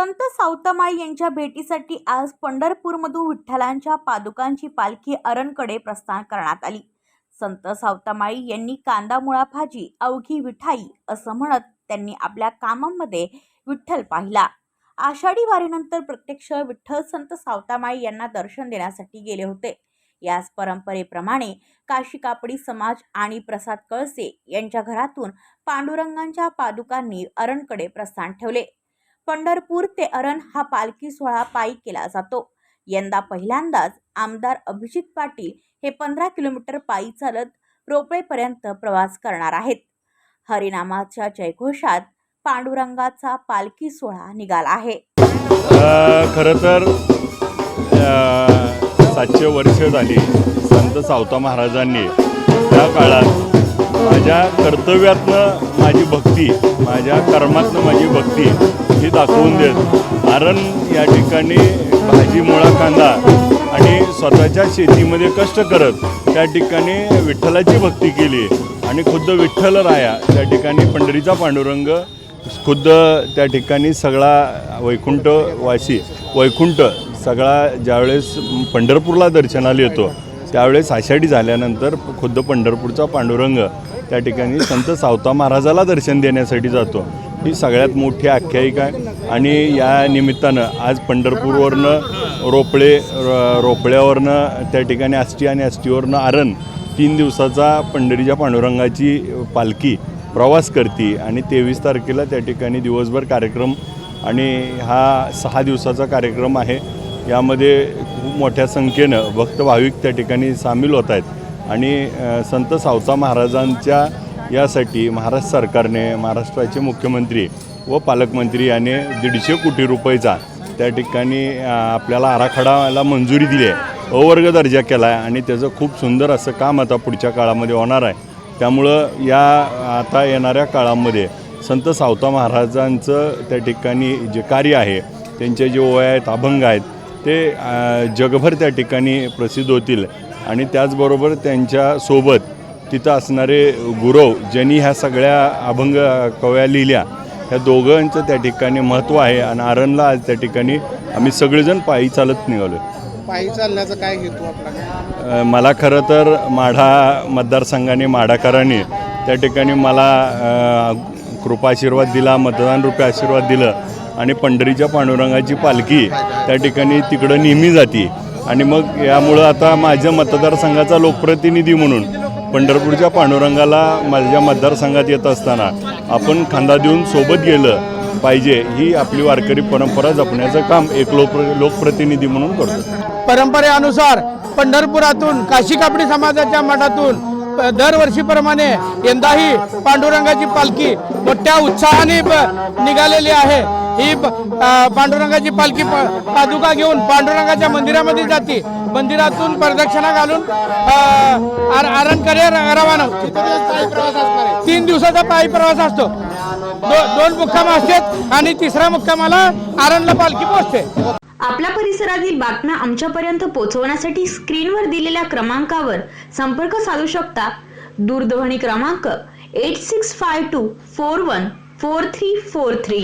संत सावतामाई यांच्या भेटीसाठी आज पंढरपूरमधून विठ्ठलांच्या पादुकांची पालखी अरणकडे प्रस्थान करण्यात आली. संत सावतामाई यांनी कांदा मुळा भाजी अवघी विठाई असं म्हणत त्यांनी आपल्या कामामध्ये विठ्ठल पाहिला. आषाढी वारीनंतर प्रत्यक्ष विठ्ठल संत सावतामाई यांना दर्शन देण्यासाठी गेले होते. याच परंपरेप्रमाणे काशी कापडी समाज आणि प्रसाद कळसे यांच्या घरातून पांडुरंगांच्या पादुकांनी अरणकडे प्रस्थान ठेवले. पंढरपूर ते अरण हा पालखी सोहळा पायी केला जातो. यंदा पहिल्यांदाच आमदार अभिजित पाटील हे पंधरा किलोमीटर पायी चालत रोपळेपर्यंत प्रवास करणार आहेत. हरिनामाच्या जयघोषात पांडुरंगाचा पालखी सोहळा निघाला आहे. खरं तर सातशे वर्ष झाली संत सावता महाराजांनी त्या काळात माझ्या कर्तव्यातनं माझी भक्ती माझ्या कर्मातनं माझी भक्ती ही दाखवून देत. कारण या ठिकाणी भाजी मुळा कांदा आणि स्वतःच्या शेतीमध्ये कष्ट करत त्या ठिकाणी विठ्ठलाची भक्ती केली. आणि खुद्द विठ्ठल राया त्या ठिकाणी पंढरीचा पांडुरंग खुद्द त्या ठिकाणी सगळा वैकुंठ वासी वैकुंठ सगळा ज्यावेळेस पंढरपूरला दर्शनाला येतो त्यावेळेस आषाढी झाल्यानंतर खुद्द पंढरपूरचा पांडुरंग त्या ठिकाणी संत सावता महाराजाला दर्शन देण्यासाठी जातो. ही सगळ्यात मोठी आख्यायिका आहे. आणि या निमित्तानं आज पंढरपूरवरनं रोपळे रोपळ्यावरनं त्या ठिकाणी आष्टी आणि आष्टीवरनं आरण तीन दिवसाचा पंढरीच्या पांडुरंगाची पालखी प्रवास करते. आणि तेवीस तारखेला त्या ठिकाणी दिवसभर कार्यक्रम आणि हा सहा दिवसाचा कार्यक्रम आहे. यामध्ये खूप मोठ्या संख्येनं भक्त भाविक त्या ठिकाणी सामील होत आहेत. आणि संत सावता महाराजांच्या यासाठी महाराष्ट्र सरकारने महाराष्ट्राचे मुख्यमंत्री व पालकमंत्री याने दीडशे कोटी रुपयेचा त्या ठिकाणी आपल्याला आराखडाला मंजुरी दिली आहे. अवर्ग दर्जा केला आहे आणि त्याचं खूप सुंदर असं काम आता पुढच्या काळामध्ये होणार आहे. त्यामुळं या आता येणाऱ्या काळामध्ये संत सावता महाराजांचं त्या ठिकाणी जे कार्य आहे त्यांचे जे ओया आहेत अभंग आहेत ते जगभर त्या ठिकाणी प्रसिद्ध होतील. आणि त्याचबरोबर त्यांच्यासोबत तिथं असणारे गुरव ज्यांनी ह्या सगळ्या अभंग कव्या लिहिल्या ह्या दोघांचं त्या ठिकाणी महत्त्व आहे आणि आरणला आज त्या ठिकाणी आम्ही सगळेजण पायी चालत निघालो. पायी चालण्याचा काय हेतू आपला मला खरं तर माढा मतदारसंघाने माढाकरांनी त्या ठिकाणी मला अ, कृपाशीर्वाद दिला मतदान रूपी आशीर्वाद दिलं आणि पंढरीच्या पांडुरंगाची पालखी त्या ठिकाणी तिकडं नेहमी जाते. आणि मग यामुळं आता माझ्या मतदारसंघाचा लोकप्रतिनिधी म्हणून पंढरपूरच्या पांडुरंगाला माझ्या मतदारसंघात येत असताना आपण खांदा देऊन सोबत गेलं पाहिजे ही आपली वारकरी परंपरा जपण्याचं काम एक लोक लोकप्रतिनिधी म्हणून करतो. परंपरेनुसार पंढरपुरातून काशी कापडी समाजाच्या मठातून दरवर्षीप्रमाणे यंदाही पांडुरंगाची पालखी मोठ्या उत्साहाने ब- निघालेली आहे. ही पांडुरंगाची पालखी पादुका घेऊन पांडुरंगाच्या मंदिरामध्ये जाते. मंदिरातून प्रदक्षिणा घालून आरणकडे रवाना होते. तीन दिवसाचा पायी प्रवास असतो. दो- दोन मुक्काम असतात आणि तिसऱ्या मुक्कामाला आरणला पालखी पोहोचते. आपल्या परिसरातील बातम्या आमच्यापर्यंत पोहोचवण्यासाठी स्क्रीनवर दिलेल्या क्रमांकावर संपर्क साधू शकता. दूरध्वनी क्रमांक eight six five two four one four three four three